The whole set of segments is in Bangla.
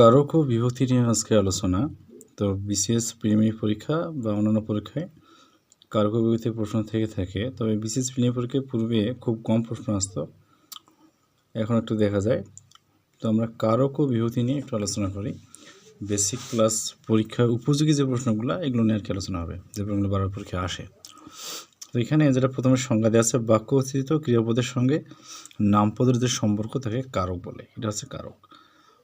কারক ও বিভক্তি নিয়ে আজকে আলোচনা। তো বিসিএস প্রিলিমিনারি পরীক্ষা বা অন্যান্য পরীক্ষায় কারক ও বিভক্তির প্রশ্ন থেকে থাকে। তবে বিসিএস প্রিলিমিনারি পরীক্ষায় পূর্বে খুব কম প্রশ্ন আসতো। এখন একটু দেখা যায়। তো আমরা কারক ও বিভক্তি নিয়ে একটু আলোচনা করি। বেসিক ক্লাস পরীক্ষার উপযোগী যে প্রশ্নগুলো, এগুলো নিয়ে আর কি আলোচনা হবে, যে প্রশ্নগুলো বারবার পরীক্ষায় আসে। তো এখানে যেটা প্রথমে সংজ্ঞা দেওয়া আছে, বাক্য অতীত ক্রিয়াপদের সঙ্গে নামপদের যে সম্পর্ক তাকে কারক বলে। এটা হচ্ছে কারক।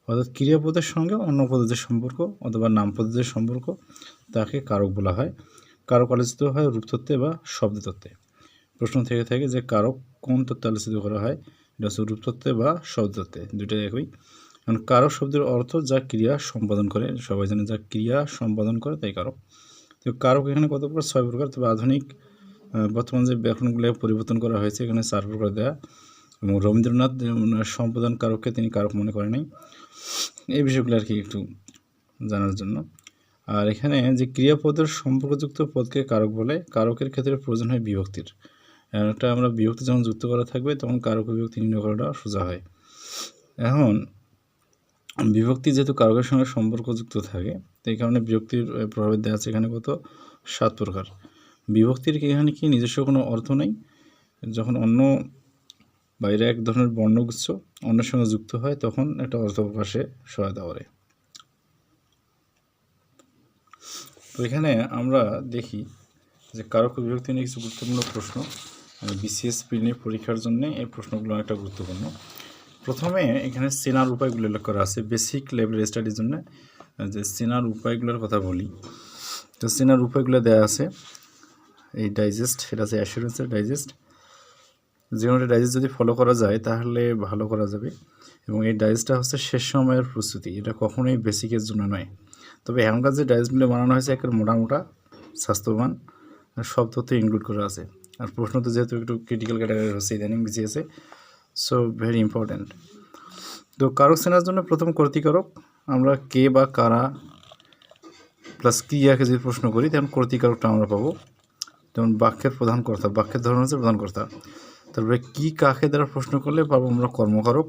অর্থাৎ ক্রিয়াপদের সঙ্গে অন্য পদের সম্পর্ক অথবা নামপদের যে সম্পর্ক, তাকে কারক বলা হয়। কারক আলোচিত হয় রূপতত্ত্বে বা শব্দতত্ত্বে। প্রশ্ন থেকে থাকে যে কারক কোন তত্ত্বে আলোচিত করা হয়? এটা হচ্ছে রূপতত্ত্বে বা শব্দতত্ত্বে দুটোই একই। কারণ কারক শব্দের অর্থ যা ক্রিয়া সম্পাদন করে, সবাই জানে যা ক্রিয়া সম্পাদন করে তাই কারক। তো কারক এখানে কত প্রকার? ছয় প্রকার। তবে আধুনিক বর্তমান যে ব্যাকরণগুলো পরিবর্তন করা হয়েছে, এখানে চার প্রকার দেওয়া এবং রবীন্দ্রনাথ সম্পাদন কারককে তিনি কারক মনে করেন নাই। এই বিষয়গুলো আর কি একটু জানার জন্য। আর এখানে যে ক্রিয়াপদের সম্পর্কযুক্ত পদকে কারক বলে কারকের ক্ষেত্রে প্রয়োজন হয় বিভক্তির। একটা আমরা বিভক্তি যখন যুক্ত করা থাকবে তখন কারক বিভক্তি নির্ণয় করাটা সোজা হয়। এখন বিভক্তি যেহেতু কারকের সঙ্গে সম্পর্কযুক্ত থাকে তো এই কারণে বিভক্তির আহ, প্রভাবে দেওয়া আছে এখানে কত? সাত প্রকার। বিভক্তির এখানে কি নিজস্ব কোনো অর্থ নেই? যখন অন্য বাইরে এক ধরনের বর্ণগুচ্ছ অন্যের সঙ্গে যুক্ত হয়, তখন একটা অর্থ প্রকাশে সহায়তা করে। তো এখানে আমরা দেখি যে কারক ও বিভক্তি নিয়ে কিছু গুরুত্বপূর্ণ প্রশ্ন বিসিএস প্রিলিমিনারি পরীক্ষার জন্য এই প্রশ্নগুলো অনেকটা গুরুত্বপূর্ণ। প্রথমে এখানে চেনার উপায়গুলো উল্লেখ করা আছে। বেসিক লেভেল স্টাডির জন্য যে চেনার উপায়গুলোর কথা বলি। তো চেনার উপায়গুলো দেওয়া আছে। এই ডাইজেস্ট সেটা আছে অ্যাসুরেন্সের ডাইজেস্ট কোনো ডাইজেস্ট যদি ফলো করা যায়, তাহলে ভালো করা যাবে। এবং এই ডাইজেস্টটা হচ্ছে শেষ সময়ের প্রস্তুতি। এটা কখনোই বেসিকের জন্য নয়। তবে এখনকার যে ডাইজেস্টগুলো বানানো হয়েছে একের মোটা মোটা, স্বাস্থ্যবান সব তথ্য ইনক্লুড করা আছে। আর প্রশ্ন তো যেহেতু একটু ক্রিটিক্যাল ক্যাটাগরি হচ্ছে ইদানিং বিসিএসে সো ভেরি ইম্পর্ট্যান্ট তো কারক সেনার জন্য প্রথম কর্তিকারক আমরা কে বা কারা প্লাস ক্রিয়াকে যদি প্রশ্ন করি, তখন কর্তিকারকটা আমরা পাবো। যেমন বাক্যের প্রধান কর্তা, বাক্যের ধরন হচ্ছে প্রধান কর্তা। তারপরে কি কাকে দ্বারা প্রশ্ন করলে পাবো আমরা কর্মকারক?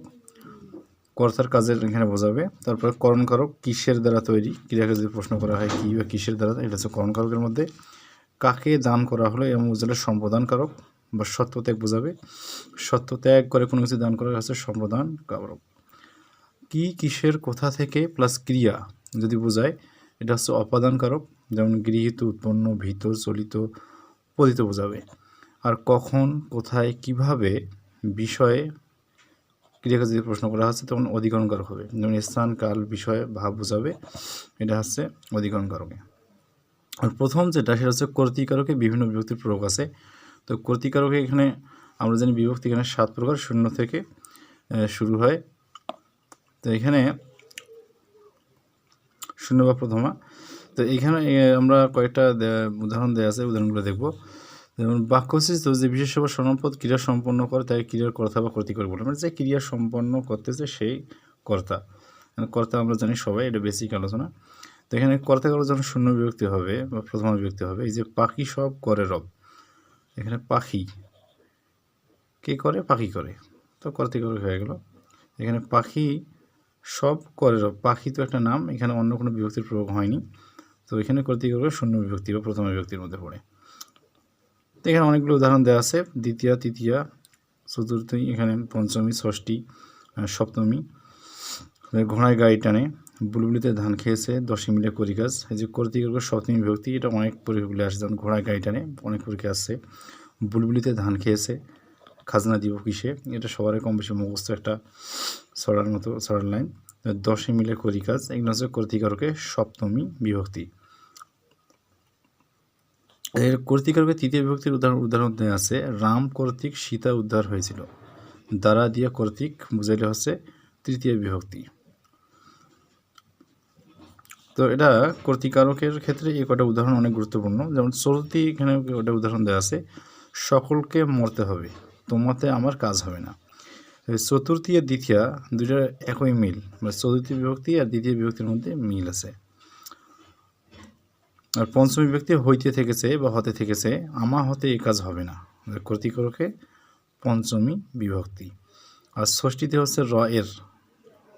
কর্তার কাজের এখানে বোঝাবে। তারপরে করণকারক কিসের দ্বারা তৈরি? ক্রিয়াকে যদি প্রশ্ন করা হয় কী বা কিসের দ্বারা, এটা হচ্ছে করণকারকের মধ্যে। কাকে দান করা হলো এবং বুঝলে সম্প্রদানকারক বা সত্যত্যাগ বোঝাবে। সত্যত্যাগ করে কোনো কিছু দান করা হচ্ছে সম্প্রদান কারক কি কিসের কোথা থেকে প্লাস ক্রিয়া যদি বোঝায়, এটা হচ্ছে অপাদানকারক, যেমন গৃহীত, উৎপন্ন, ভীত, চলিত, পতিত বোঝাবে। আর কখন, কোথায়, কীভাবে বিষয়ে ক্রিয়াকে যদি প্রশ্ন করা হচ্ছে, তখন অধিকরণকারক হবে। যেমন স্থান, কাল, বিষয়, ভাব বোঝাবে। এটা হচ্ছে অধিকরণকারকে আর প্রথম যেটা, সেটা হচ্ছে কর্তৃকারকে বিভিন্ন বিভক্তির প্রয়োগ আছে। তো কর্তৃকারকে এখানে আমরা জানি বিভক্তি এখানে সাত প্রকার, শূন্য থেকে শুরু হয়। তো এখানে শূন্য বা প্রথমা। তো এখানে আমরা কয়েকটা উদাহরণ দেওয়া আছে, উদাহরণগুলো দেখব। যেমন বাক্যসিস যে বিশেষ বা সনপদ ক্রিয়া সম্পন্ন করে, তাই ক্রিয়ার কর্তা বা কর্তৃকর বলে মানে যে ক্রিয়া সম্পন্ন করতেছে, সেই কর্তা। মানে কর্তা আমরা জানি সবাই, এটা বেসিক আলোচনা। তো এখানে কর্তা কারও যখন শূন্য বিভক্তি হবে বা প্রথমা বিভক্তি হবে। এই যে পাখি সব করে রব। এখানে পাখি। কে করে? পাখি করে। তো কর্তৃকর হয়ে গেল। এখানে পাখি সব করে রব। পাখি তো একটা নাম, এখানে অন্য কোনো বিভক্তির প্রয়োগ হয়নি। তো এখানে কর্তৃকর শূন্য বিভক্তি বা প্রথমা বিভক্তির মধ্যে পড়ে। তো এখানে অনেকগুলো উদাহরণ দেওয়া আছে। দ্বিতীয়া, তৃতীয়া, চতুর্থী, এখানে পঞ্চমী, ষষ্ঠী সপ্তমী। ঘোড়ায় গাড়ি টানে। বুলবুলিতে ধান খেয়েছে, দশই মিলে করি কাজ এই যে কর্তৃক সপ্তমী বিভক্তি, এটা অনেক পরীক্ষাগুলি আসে। যেমন ঘোড়ায় গাড়ি টানে, অনেক পরীক্ষা আসছে। বুলবুলিতে ধান খেয়েছে, খাজনা দিব কিসে? এটা সবারই কম বেশি মুখস্থ একটা ছড়ার মতো ছড়ার লাইন। দশই মিলে করি কাজ এগুলো হচ্ছে কর্তৃকারকে সপ্তমী বিভক্তি। এর কর্তৃকারকে তৃতীয় বিভক্তির উদাহরণ উদাহরণ দেওয়া আছে। রাম কর্তৃক সীতা উদ্ধার হয়েছিল। দ্বারা দিয়া কর্তৃক বুঝাইলে হচ্ছে তৃতীয় বিভক্তি। তো এটা কর্তৃকারকের ক্ষেত্রে এই কটা উদাহরণ অনেক গুরুত্বপূর্ণ। যেমন চলতি এখানে ওটা উদাহরণ দেওয়া আছে, সকলকে মরতে হবে, তোমাতে আমার কাজ হবে না। চতুর্থী আর দ্বিতীয় দুইটার একই মিল মানে চতুর্থী বিভক্তি আর দ্বিতীয় বিভক্তির মধ্যে মিল আছে। আর পঞ্চমী বিভক্তি হইতে থেকেছে বা হতে থেকেছে, আমা হতে এই কাজ হবে না। কর্তৃকারকে পঞ্চমী বিভক্তি। আর ষষ্ঠীতে হচ্ছে র এর,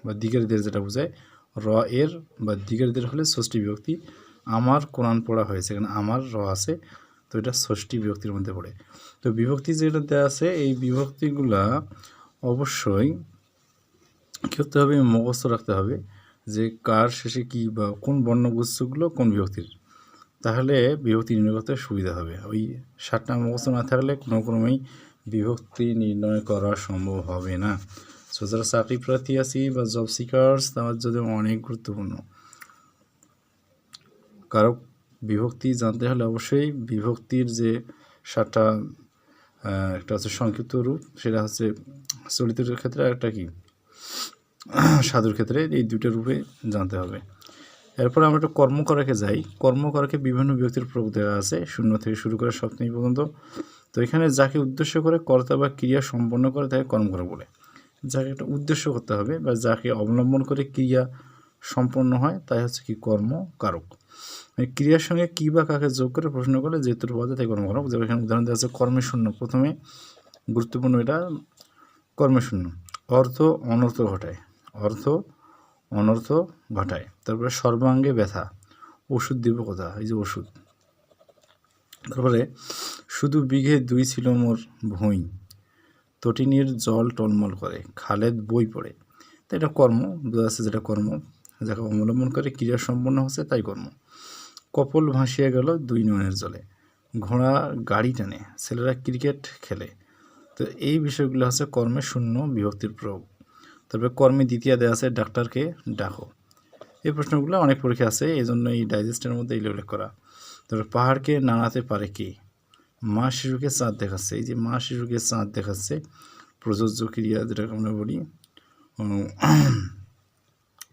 বা দিকের দের যেটা বোঝায়, র এর বা দিগের দের হলে ষষ্ঠী বিভক্তি। আমার কোরআন পড়া হয়েছে এখানে আমার র আছে, তো এটা ষষ্ঠী বিভক্তির মধ্যে পড়ে। তো বিভক্তি যেটা দেওয়া আছে, এই বিভক্তিগুলা অবশ্যই কী করতে হবে? মুখস্থ রাখতে হবে যে কার শেষে কি বা কোন বর্ণগুচ্ছগুলো কোন বিভক্তির। তাহলে বিভক্তি নির্ণয় করতে সুবিধা হবে। ওই সাতটা মুখস্থ না থাকলে কোনো ক্রমেই বিভক্তি নির্ণয় করা সম্ভব হবে না। সো, যারা চাকরি প্রার্থী আছি বা জব সিকার্স তার জন্য অনেক গুরুত্বপূর্ণ। কারও বিভক্তি জানতে হলে অবশ্যই বিভক্তির যে সাতটা একটা হচ্ছে সংক্ষিপ্ত রূপ, সেটা হচ্ছে চলিতের ক্ষেত্রে একটা কি? সাধুর ক্ষেত্রে এই দুটো রূপে জানতে হবে। এরপর আমরা একটু কর্মকরাকে যাই। কর্মকরাকে বিভিন্ন ব্যক্তির প্রয়োগ দেওয়া আছে। শূন্য থেকে শুরু করে সপ্তমী পর্যন্ত। তো এখানে যাকে উদ্দেশ্য করে কর্তা বা ক্রিয়া সম্পন্ন করে, তাকে কর্মকরা বলে। যাকে একটা উদ্দেশ্য করতে হবে বা যাকে অবলম্বন করে ক্রিয়া সম্পন্ন হয়, তাই হচ্ছে কি কর্মকারক ক্রিয়ার সঙ্গে কী বা কাকে যোগ করে প্রশ্ন করলে যেহেতু পদে তাই কর্মকারক যেমন এখানে উদাহরণ দেওয়া আছে কর্মে শূন্য। প্রথমে গুরুত্বপূর্ণ এটা কর্মে শূন্য। অর্থ অনর্থ ঘটায়। অর্থ অনর্থ ঘটায়। তারপরে সর্বাঙ্গে ব্যথা। ওষুধ দিব কথা এই যে ওষুধ। তারপরে, শুধু বিঘে দুই ছিল মোর ভুঁই। তটিনীর জল টলমল করে। খালেদ বই পড়ে। তো এটা কর্ম। বোঝা যাচ্ছে যেটা কর্ম। যাকে অবলম্বন করে ক্রিয়া সম্পন্ন হচ্ছে তাই কর্ম। কপল ভাসিয়ে গেল দুই নয়নের জলে। ঘোড়া গাড়ি টানে। ছেলেরা ক্রিকেট খেলে। তো এই বিষয়গুলো হচ্ছে কর্মে শূন্য বিভক্তির প্রয়োগ। তারপরে কর্মে দ্বিতীয় দেওয়া আছে ডাক্তারকে ডাকো। এই প্রশ্নগুলো অনেক পরীক্ষা আছে এই জন্য এই ডাইজেস্টের মধ্যে এই উল্লেখ করা। তারপরে পাহাড়কে নাড়াতে পারে কে? মা শিশুকে চাঁদ দেখাচ্ছে। এই যে মা শিশুকে চাঁদ দেখাচ্ছে প্রযোজ্য ক্রিয়া যেটাকে আমরা বলি উম,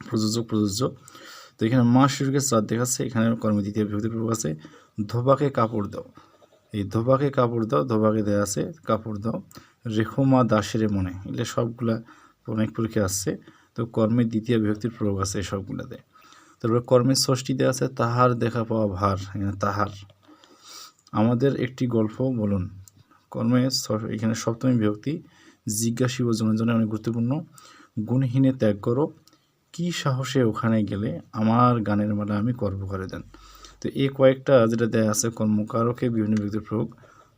প্রযোজক প্রযোজ্য। তো এখানে মা শিশুকে চাঁদ দেখাচ্ছে এখানে কর্ম দ্বিতীয় বিভক্তি প্রয়োগ আছে। ধোবাকে কাপড় দাও। এই ধোবাকে কাপড় দাও ধোবাকে দেওয়া আছে কাপড় দাও। রেখো মা দাসের মনে। এগুলো সবগুলা অনেক পরীক্ষা আসছে তো কর্মের দ্বিতীয় বিভক্তির প্রয়োগ আছে সবগুলোতে। তারপরে কর্মের ষষ্ঠী দেওয়া আছে, তাহার দেখা পাওয়া ভার, এখানে তাহার। আমাদের একটি গল্প বলুন। কর্মে এখানে সপ্তমী বিভক্তি, জিজ্ঞাসী ও জনজনে অনেক গুরুত্বপূর্ণ। গুণহীনে ত্যাগ করো, কি সাহসে ওখানে গেলে আমার গানের মেলা আমি কর্ম করে দেন। তো এই কয়েকটা যেটা দেয়া আছে, কর্মকারকে বিভিন্ন বিভক্তির প্রয়োগ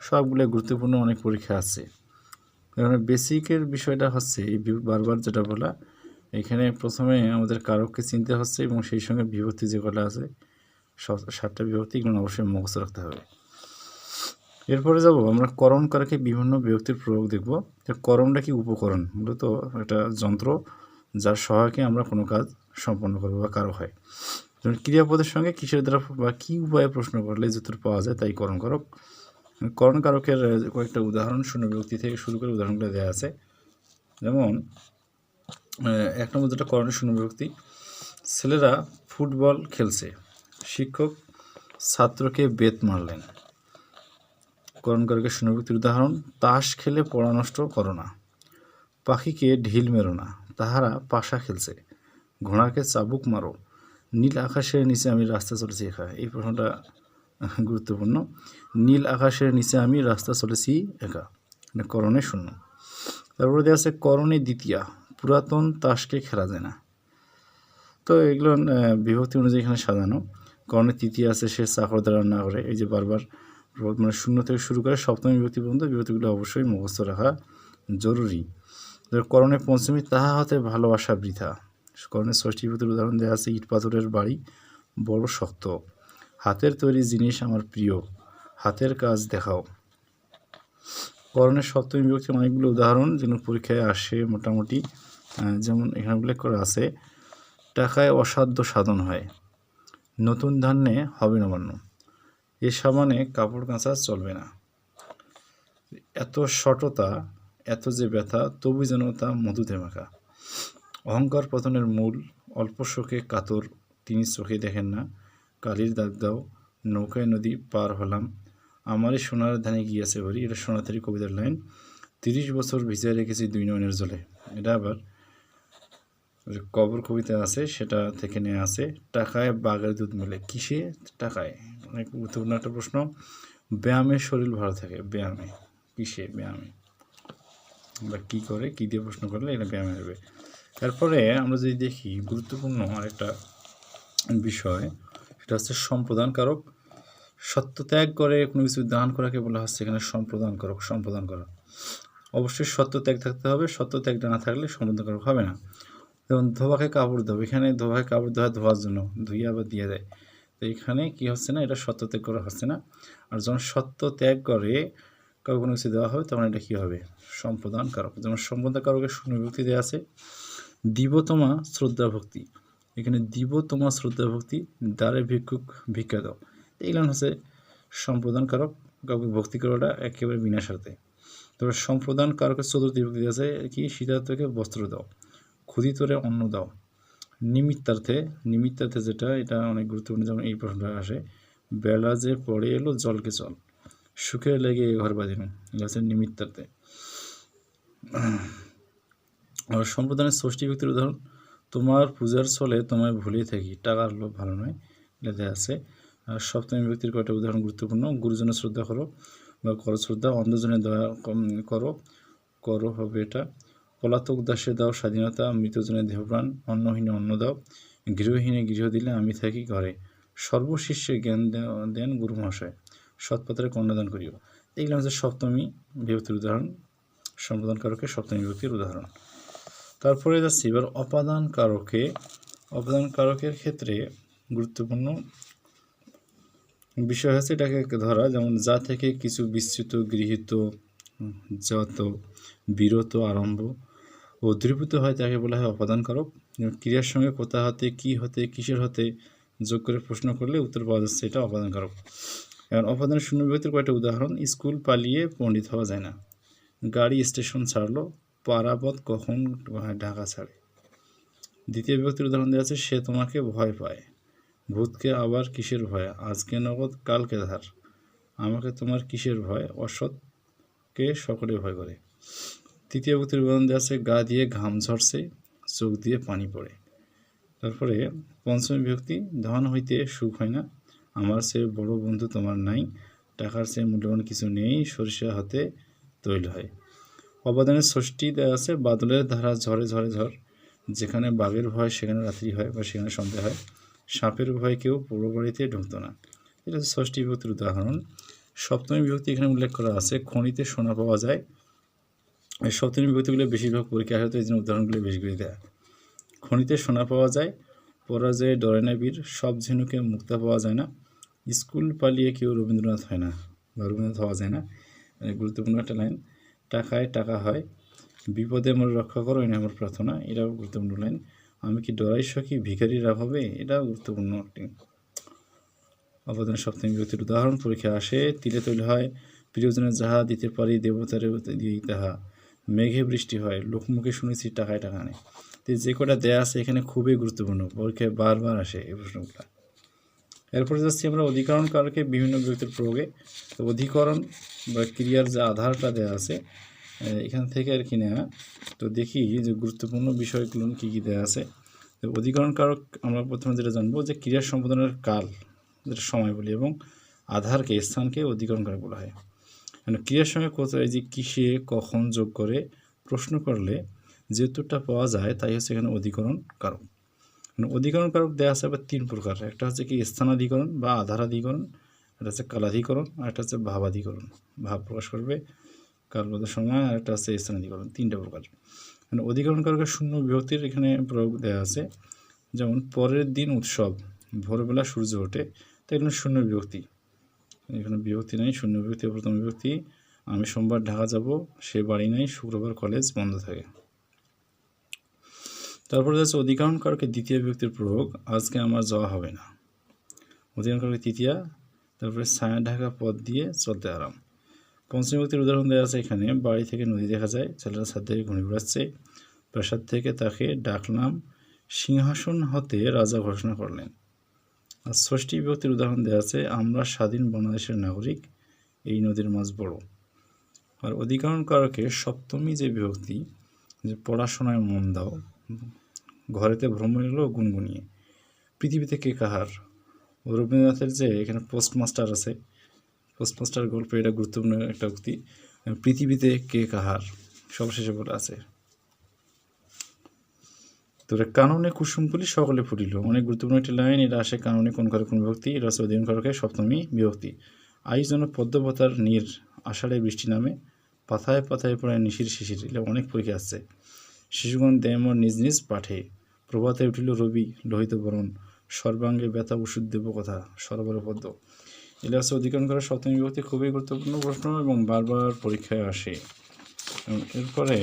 সবগুলো গুরুত্বপূর্ণ, অনেক পরীক্ষা আছে। এখানে বেসিকের বিষয়টা হচ্ছে এই বারবার যেটা বলা, এখানে প্রথমে আমাদের কারককে চিনতে হচ্ছে এবং সেই সঙ্গে বিভক্তি যেগুলো আছে সাতটা বিভক্তি এগুলো অবশ্যই মুখস্থ রাখতে হবে। এরপরে যাব, আমরা করণ কারকে বিভিন্ন বিভক্তির প্রয়োগ দেখব। করণটা কি উপকরণ? মূলত একটা যন্ত্র যার সহায়কে আমরা কোনো কাজ সম্পন্ন করব বা কারও হয়। যেমন ক্রিয়াপদের সঙ্গে কিসের দ্বারা বা কী উপায়ে প্রশ্ন করলে যতটুকু পাওয়া যায়, তাই করণ কারক। করণ কারকের কয়েকটা উদাহরণ শূন্য বিভক্তি থেকে শুরু করে উদাহরণগুলো দেওয়া আছে। যেমন এক নম্বর যেটা করণের শূন্য বিভক্তি, ছেলেরা ফুটবল খেলছে, শিক্ষক ছাত্রকে বেত মারলেন। করণ কারকের শূন্য বিভক্তির উদাহরণ, তাস খেলে পড়া নষ্ট করো না, পাখিকে ঢিল মেরো না, তাহারা পাশা খেলছে, ঘোড়াকে চাবুক মারো, নীল আকাশের নিচে আমি রাস্তা চলেছি একা এই প্রশ্নটা গুরুত্বপূর্ণ। নীল আকাশের নিচে আমি রাস্তা চলেছি একা মানে করণে শূন্য। তারপরে দেওয়া আছে, করণে দ্বিতীয়া, পুরাতন তাসকে খেলা যায় না। তো এগুলো বিভক্তি অনুযায়ী এখানে সাজানো। করণে তৃতীয় আছে, সে চাকর দ্বারা না করে। এই যে বারবার মানে শূন্য থেকে শুরু করে সপ্তমী বিভক্তি পর্যন্ত বিভক্তিগুলো অবশ্যই মুখস্থ রাখা জরুরি। করণে পঞ্চমী, তাহা হতে ভালোবাসা বৃথা। করণের ষষ্ঠী বিভক্তির উদাহরণ দেওয়া আছে, ইট পাথরের বাড়ি বড় শক্ত। হাতের তৈরি জিনিস আমার প্রিয়। হাতের কাজ দেখাও। করণের সপ্তমী বিভক্তির অনেকগুলো উদাহরণ যেগুলো পরীক্ষায় আসে মোটামুটি যেমন এখানে উল্লেখ করা আছে, টাকায় অসাধ্য সাধন হয়, নতুন ধান্যে হবে নবান্ন এ সাবানে কাপড় কাঁচা চলবে না। এত শটতা, এত যে ব্যথা তবু যেন তা মধুতে মাখা। অহংকার পতনের মূল, অল্প শোকে কাতর, তিনি চোখে দেখেন না কালির দাগ দাও, নৌকায় নদী পার হলাম। আমারই সোনার ধানে গিয়েছে ভরি এটা সোনাতারি কবিতার লাইন। তিরিশ বছর ভিজিয়ে রেখেছি দুই নয়নের জলে। এটা আবার কবর কবিতা আছে, সেটা থেকে নিয়ে আছে। টাকায় বাঘের দুধ মেলে। কিসে? টাকায়। অনেক গুরুত্বপূর্ণ একটা প্রশ্ন। ব্যায়ামে শরীর ভালো থাকে। ব্যায়ামে। কিসে? ব্যায়ামে। বা কী করে? কী দিয়ে প্রশ্ন করলে এটা ব্যায়ামে হবে তারপরে আমরা যদি দেখি, গুরুত্বপূর্ণ আরেকটা বিষয়। সেটা হচ্ছে সম্প্রদান কারক সত্য ত্যাগ করে কোনো কিছু দান করাকে বলা হচ্ছে এখানে সম্প্রদান করক সম্প্রদান করা অবশ্যই সত্য ত্যাগ থাকতে হবে, সত্য ত্যাগটা না থাকলে সম্প্রদান করক হবে না। যেমন ধোবাকে কাপড় দেবো এখানে ধোবাকে কাপড় ধোয়া ধোয়ার জন্য, ধুয়ে আবার দিয়ে দেয়। তো এখানে কি হচ্ছে না, এটা সত্য ত্যাগ করা হচ্ছে না। আর যখন সত্য ত্যাগ করে কাউকে কোনো কিছু দেওয়া হবে, তখন এটা কী হবে? সম্প্রদান কারক যেমন সম্প্রদান কারকের শূন্য দেওয়া আছে দিব তোমা শ্রদ্ধা ভক্তি এখানে দিব তোমার শ্রদ্ধা ভক্তি, দ্বারে ভিক্ষুক ভিক্ষা দাও। এইগুলো হচ্ছে সম্প্রদান কারক কাউকে ভক্তি করাটা একেবারে বিনা স্বার্থে তবে সম্প্রদান কারকের চতুর্থ বিভক্তি আছে কি? শীতার্থকে বস্ত্র দাও, ক্ষুদিতরে অন্ন দাও। নিমিত্তার্থে নিমিত্তার্থে যেটা, এটা অনেক গুরুত্বপূর্ণ, যেমন এই প্রশ্নটা আসে, বেলা যে পড়ে এলো, জলকে চল, সুখে লেগে ঘর বাঁধিনু এটা হচ্ছে নিমিত্তার্থে। আর সম্প্রদানের ষষ্ঠী ব্যক্তির উদাহরণ তোমার পূজার ছলে তোমায় ভুলিয়ে থাকি। টাকার লোভ ভালো নয় দেওয়া আছে। সপ্তমী ব্যক্তির কয়টা উদাহরণ গুরুত্বপূর্ণ। গুরুজনের শ্রদ্ধা করো বা করো শ্রদ্ধা অন্ধজনের দয়া করো করো হবে এটা। পলাতক দাসে দাও স্বাধীনতা, মৃতজনের দেহপ্রাণ, অন্নহীনে অন্ন দাও। গৃহহীনে গৃহ দিলে আমি থাকি ঘরে। সর্বশিষ্যে জ্ঞান দেন গুরু মহাশয়। সৎপাত্রে কন্যাদান করিও। এইগুলো হচ্ছে সপ্তমী বিভক্তির উদাহরণ সম্প্রদান কারকে সপ্তমী বিভক্তির উদাহরণ। তারপরে যাচ্ছি, এবার অপাদান কারকে, অপাদান কারকের ক্ষেত্রে গুরুত্বপূর্ণ বিষয় হচ্ছে এটাকে ধরা, যেমন যা থেকে কিছু বিস্তৃত, গৃহীত, যত বিরত, আরম্ভ ও দ্রীভূত হয় তাকে বলা হয় অপাদান কারক। ক্রিয়ার সঙ্গে কোথা হতে, কি হতে, কিসের হতে যোগ করে প্রশ্ন করলে উত্তর পাওয়া যাচ্ছে এটা অপাদান কারক। এখন অপাদান শূন্য বিভক্তির কয়েকটা উদাহরণ, স্কুল পালিয়ে পণ্ডিত হওয়া যায় না। গাড়ি স্টেশন ছাড়লো পারাবত কখন ঢাকা ছাড়ে? দ্বিতীয় ব্যক্তির উদাহরণ দেওয়া আছে, সে তোমাকে ভয় পায়। ভূতকে আবার কিসের ভয়? আজকে নগদ, কালকে ধার। আমাকে তোমার কিসের ভয়? অসৎকে সকলে ভয় করে। তৃতীয় ব্যক্তির উদাহরণ দেওয়া আছে, গা দিয়ে ঘাম ঝরছে, চোখ দিয়ে পানি পড়ে। তারপরে পঞ্চমী ব্যক্তি ধন হইতে সুখ হয় না। আমার সে বড় বন্ধু তোমার নাই। টাকার সে মূল্যবান কিছু নেই। সরিষা হাতে তৈল হয়। অবদানের ষষ্ঠী দেওয়া আছে, বাদলের ধারা ঝরে ঝরে ঝড়। যেখানে বাঘের ভয়, সেখানে রাত্রি হয় বা সেখানে সন্ধ্যা হয়। সাপের ভয় কেউ পুরো বাড়িতে ঢুকতো না। এটা হচ্ছে ষষ্ঠী বিভক্তির উদাহরণ। সপ্তমী বিভক্তি এখানে উল্লেখ করা আছে, খনিতে সোনা পাওয়া যায়। এই সপ্তমী বিভক্তিগুলো বেশিরভাগ পরীক্ষা হয়তো এই জন্য উদাহরণগুলো বেশি করে দেয়। খনিতে সোনা পাওয়া যায়, পরাজয়ে ডরে না বীর, সব ঝিনুকে মুক্তা পাওয়া যায় না। স্কুল পালিয়ে কেউ রবীন্দ্রনাথ হয় না বা রবীন্দ্রনাথ হওয়া যায় না। মানে গুরুত্বপূর্ণ একটা লাইন। টাকায় টাকা হয়। বিপদে আমার রক্ষা করো এটা আমার প্রার্থনা। এটাও গুরুত্বপূর্ণ লাইন। আমি কি ডরাই সখী, ভিখারির হবে এটাও গুরুত্বপূর্ণ একটি অবদান সপ্তমী বিভক্তির উদাহরণ। পরীক্ষা আসে, তিলে তৈল হয়, প্রিয়জনের যাহা দিতে পারি, দেবতারে দিই তাহা। মেঘে বৃষ্টি হয়, লোকমুখে শুনেছি টাকায় টাকা নেই। যে কটা দেয়া আছে এখানে খুবই গুরুত্বপূর্ণ। পরীক্ষায় বারবার আসে এই প্রশ্নগুলো। এরপরে যাচ্ছি আমরা অধিকরণ কারকে বিভিন্ন বিভক্তির প্রয়োগে, তো অধিকরণ বা ক্রিয়ার যে আধারটা দেওয়া আছে এখান থেকে আর কি নেওয়া তো দেখি যে গুরুত্বপূর্ণ বিষয়গুলো কী কী দেওয়া আছে। তো অধিকরণ কারক আমরা প্রথমে যেটা জানব যে ক্রিয়া সম্পাদনের কাল, যেটা সময় বলি, এবং আধারকে, স্থানকে অধিকরণ কারক বলা হয়। মানে ক্রিয়ার সঙ্গে কোথায় যে কিসে, কখন যোগ করে, প্রশ্ন করলে যে উত্তরটা পাওয়া যায়, তাই হচ্ছে এখানে অধিকরণ কারক। মানে অধিকরণ কারক দেওয়া আছে আবার তিন প্রকার একটা হচ্ছে কি স্থানাধিকরণ বা আধারাধিকরণ, একটা হচ্ছে কালাধিকরণ, আর একটা হচ্ছে ভাবাধিকরণ। ভাব প্রকাশ করবে কালবোধের সময়, আর একটা হচ্ছে স্থানাধিকরণ, তিনটা প্রকার। মানে অধিকরণ কারকের শূন্য বিভক্তির এখানে প্রয়োগ দেওয়া আছে। যেমন পরের দিন উৎসব, ভোরবেলা সূর্য ওঠে, তো এখানে শূন্য বিভক্তি। এখানে বিভক্তি নাই, শূন্য বিভক্তি, প্রথম বিভক্তি। আমি সোমবার ঢাকা যাব, সে বাড়ি নাই, শুক্রবার কলেজ বন্ধ থাকে। তারপরে যাচ্ছে অধিকারণ কারকে দ্বিতীয় বিভক্তির প্রয়োগ, আজকে আমার যাওয়া হবে না। অধিকরণ কারকে তৃতীয়া, তারপরে ছায়া ঢাকা পথ দিয়ে চলতে আরাম। পঞ্চম বিভক্তির উদাহরণ দেওয়া আছে এখানে, বাড়ি থেকে নদী দেখা যায়, ছেলেরা ছাদ থেকে ঘুরে বেড়াচ্ছে। প্রাসাদ থেকে তাকে ডাকলাম, সিংহাসন হতে রাজা ঘোষণা করলেন। আর ষষ্ঠী বিভক্তির উদাহরণ দেওয়া আছে, আমরা স্বাধীন বাংলাদেশের নাগরিক, এই নদীর মাছ বড়। আর অধিকরণ কারকে সপ্তমী যে বিভক্তি, যে পড়াশোনায় মন দাও ঘরেতে ভ্রমণ এলো, গুনগুনিয়ে। পৃথিবীতে কে কাহার? রবীন্দ্রনাথের যে এখানে পোস্টমাস্টার আছে, পোস্টমাস্টার গল্পে এটা গুরুত্বপূর্ণ একটা উক্তি, পৃথিবীতে কে কাহার? সবশেষে বলে আছে। তোরে কাননে কুসুমগুলি সকলে ফুটিল অনেক গুরুত্বপূর্ণ একটি লাইন, এটা আসে কাননে কোন কারক কোন বিভক্তি, এটা হচ্ছে অধীন কারকের সপ্তমী বিভক্তি। আই যেন পদ্মপাতার নীর আষাঢ়ে বৃষ্টি নামে পাথায় পাথায় পড়ে নিশির শিশির, এটা অনেক পরীক্ষা আসছে। শিশুগণ দেম নিজ নিজ পাঠে। প্রভাতে উঠিল রবি, লোহিত বরণ, সর্বাঙ্গে ব্যথা ওষুধ দেব কথা সরবর পদ্ম এটা অধিকরণ করার সপ্তমী বিভক্তি খুবই গুরুত্বপূর্ণ প্রশ্ন এবং বারবার পরীক্ষায় আসে। এরপরে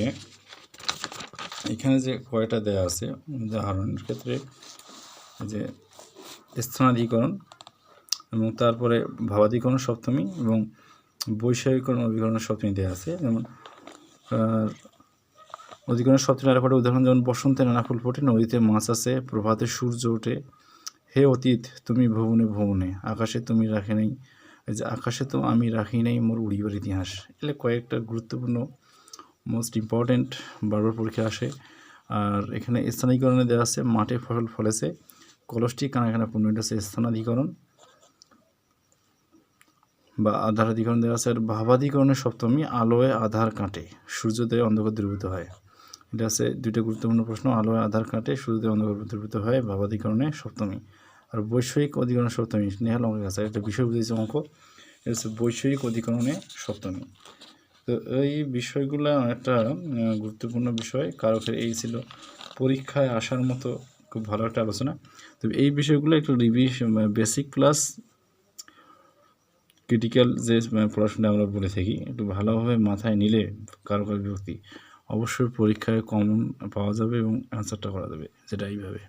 এখানে যে কয়টা দেয়া আছে, উদাহরণের ক্ষেত্রে যে স্থানাধিকরণ এবং তারপরে ভাবাধিকরণ সপ্তমী এবং বৈষয়িকরণ অধিকরণের সপ্তমী দেওয়া আছে। যেমন অধিকরণের আর একটা উদাহরণ, যেমন বসন্তে নানা ফুল ফোটে, নদীতে মাছ আছে প্রভাতে সূর্য ওঠে। হে অতীত, তুমি ভুবনে ভুবনে, আকাশে তুমি রাখে নেই। যে আকাশে তো আমি রাখি নাই, মোর উড়িবার ইতিহাস। এলে কয়েকটা গুরুত্বপূর্ণ মোস্ট ইম্পর্ট্যান্ট বারবার পরীক্ষা আসে। আর এখানে স্থানীকরণে দেওয়া আছে, মাঠে ফসল ফলেছে, কলসটি কানা কানা পূর্ণ এটা হচ্ছে স্থানাধিকরণ। বা আধারাধিকরণ দেওয়া আছে আর ভাবাধিকরণের সপ্তমী, আলোয় আধার কাটে সূর্যোদয়ে অন্ধকার দূরীভূত হয়। এটা আছে দুইটা গুরুত্বপূর্ণ প্রশ্ন, আলো আধার কার্ডে সূর্যোদয়ে অন্ধকার দূরীভূত হয় ভাবাধিকরণে সপ্তমী আর বৈষয়িক অধিকরণের সপ্তমী। নেহাল অঙ্কের কাছে একটা বিষয় বুঝেছে অঙ্ক। এটা হচ্ছে বৈষয়িক অধিকরণে সপ্তমী। তো এই বিষয়গুলো একটা গুরুত্বপূর্ণ বিষয়। কারকের এই ছিল পরীক্ষায় আসার মতো খুব ভালো একটা আলোচনা। তবে এই বিষয়গুলো একটু রিভিশ বেসিক প্লাস ক্রিটিক্যাল যে পড়াশোনা আমরা বলে থাকি, একটু ভালোভাবে মাথায় নিলে কারকর বিভক্তি। অবশ্যই পরীক্ষায় কমন পাওয়া যাবে এবং অ্যান্সারটা করা যাবে যেটা এইভাবে।